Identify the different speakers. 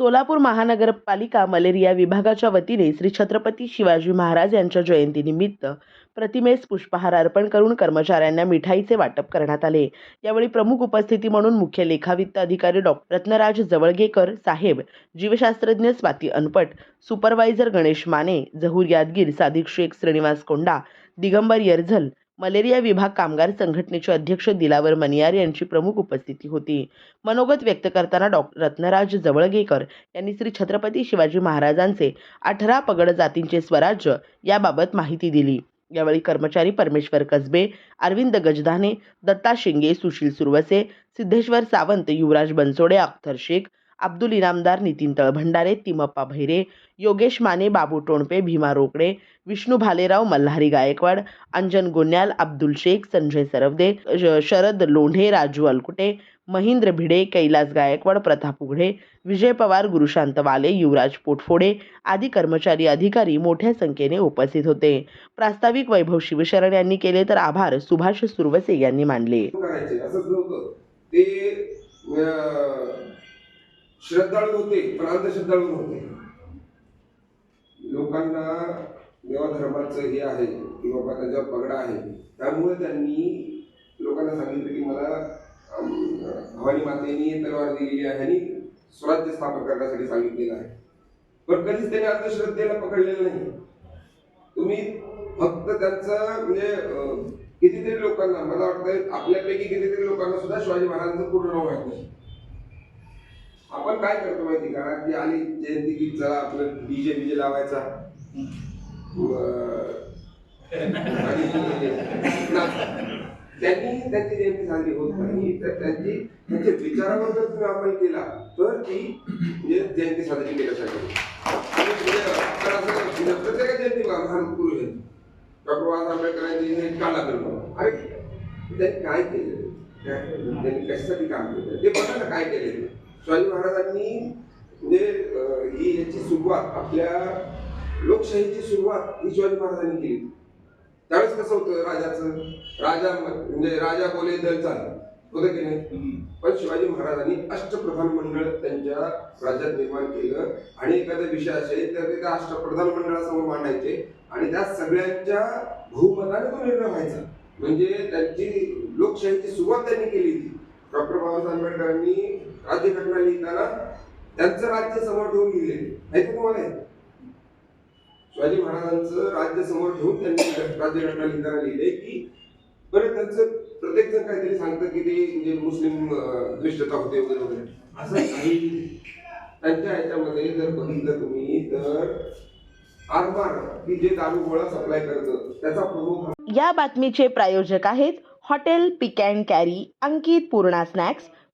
Speaker 1: Solapur महानगरपालिका malaria विभागाच्या वतीने श्री छत्रपती शिवाजी महाराज यांच्या जयंतीनिमित्त प्रतिमेस पुष्पहार अर्पण करून कर्मचाऱ्यांना मिठाईचे वाटप करण्यात आले. यावेळी प्रमुख उपस्थिती म्हणून मुख्य लेखावित्त अधिकारी डॉक्टर रत्नराज जवळगेकर साहेब जीवशास्त्रज्ञ स्वाती अनपट सुपरवायझर गणेश माने जहूर यादगीर सादिक शेख श्रीनिवास कोंडा दिगंबर यरझल मलेरिया विभाग कामगार संघटनेचे अध्यक्ष दिलावर मनियार यांची प्रमुख उपस्थिती होती. मनोगत व्यक्त करताना डॉक्टर रत्नराज जवळगेकर यांनी श्री छत्रपती शिवाजी महाराजांचे अठरा पगड जातींचे स्वराज्य याबाबत माहिती दिली. यावेळी कर्मचारी परमेश्वर कसबे अरविंद गजधाने दत्ता शिंगे सुशील सुरवसे सिद्धेश्वर सावंत युवराज बनसोडे अख्तर शेख अब्दुल इनामदार नितीन तळभंडारे तिमप्पा भैरे योगेश माने बाबू टोणपे भीमा रोकडे विष्णू भालेराव मल्हारी गायकवाड अंजन गोन्याल अब्दुल शेख संजय सरवदे शरद लोंढे राजू अलकुटे महेंद्र भिडे कैलास गायकवाड प्रताप उघडे विजय पवार गुरुशांत वाले युवराज पोटफोडे आदी कर्मचारी अधिकारी मोठ्या संख्येने उपस्थित होते. प्रास्ताविक वैभव शिवशरण यांनी केले तर आभार सुभाष सुरवसे यांनी मानले
Speaker 2: करायचे असंच नव्हतं ते अं, श्रद्धाळू होते पण अंधश्रद्धाळू नव्हते. लोकांना देवाधर्माचं हे आहे की बाबा त्याच्यावर पगडा आहे. त्यामुळे त्यांनी लोकांना सांगितलं की मला भवानी मातेने तलवार दिलेली आहे आणि स्वराज्य स्थापन करण्यासाठी सांगितलेलं आहे. पण कधीच त्यांनी अंधश्रद्धेला पकडलेलं नाही. तुम्ही फक्त त्यांचं म्हणजे कितीतरी लोकांना मला वाटतं आपल्यापैकी कितीतरी लोकांना सुद्धा शिवाजी महाराजांचं पूर्ण नाव माहीत नाही. आपण काय करतो माहिती का? की आली जयंती गीत चला आपलं डीजे बीजे लावायचा. त्यांनी त्यांची जयंती साजरी होत नाही. तर त्यांची त्यांच्या विचारावर जर तुम्ही अंमल केला तर ती म्हणजे जयंती साजरी केल्यासाठी म्हणजे प्रत्येक जयंती महान पुरुष आहेत. डॉक्टर बाबासाहेब आंबेडकरांची काला करतो अरे त्यांनी म्हणजे काय केलं काय- त्यांनी कशासाठी काम केलं? ते बघा ना काय केलेलं शिवाजी महाराजांनी म्हणजे ही याची सुरुवात आपल्या लोकशाहीची सुरुवात ही शिवाजी महाराजांनी केली. त्यावेळेस कसं होतं राजाचं? राजा म्हणजे राजा बोले दल चाल होतं की नाही? पण शिवाजी महाराजांनी अष्टप्रधान मंडळ त्यांच्या राज्यात निर्माण केलं आणि एखादा विषय असेल तर ते त्या अष्टप्रधान मंडळासमोर मांडायचे आणि त्या सगळ्यांच्या बहुमताने तो निर्णय व्हायचा. म्हणजे त्यांची लोकशाहीची सुरुवात त्यांनी केली होती. डॉक्टर बाबासाहेब आंबेडकरांनी राज्यघटना लिहिताना त्यांचं राज्य समोर ठेवून लिहिले माहिती तुम्हाला? शिवाजी महाराजांचं राज्य समोर ठेवून त्यांनी राज्यघटना लिहिताना लिहिले की बरं त्यांचं प्रत्येक जण काहीतरी सांगतं की ते म्हणजे मुस्लिम अं, होते वगैरे वगैरे. असं काही त्यांच्या ह्याच्यामध्ये जर बघितलं तुम्ही तर आरमार की जे दारू गोळा सप्लाय करतं त्याचा प्रमुख
Speaker 1: या बातमीचे प्रायोजक आहेत hotel pick and carry Ankit Purna snacks.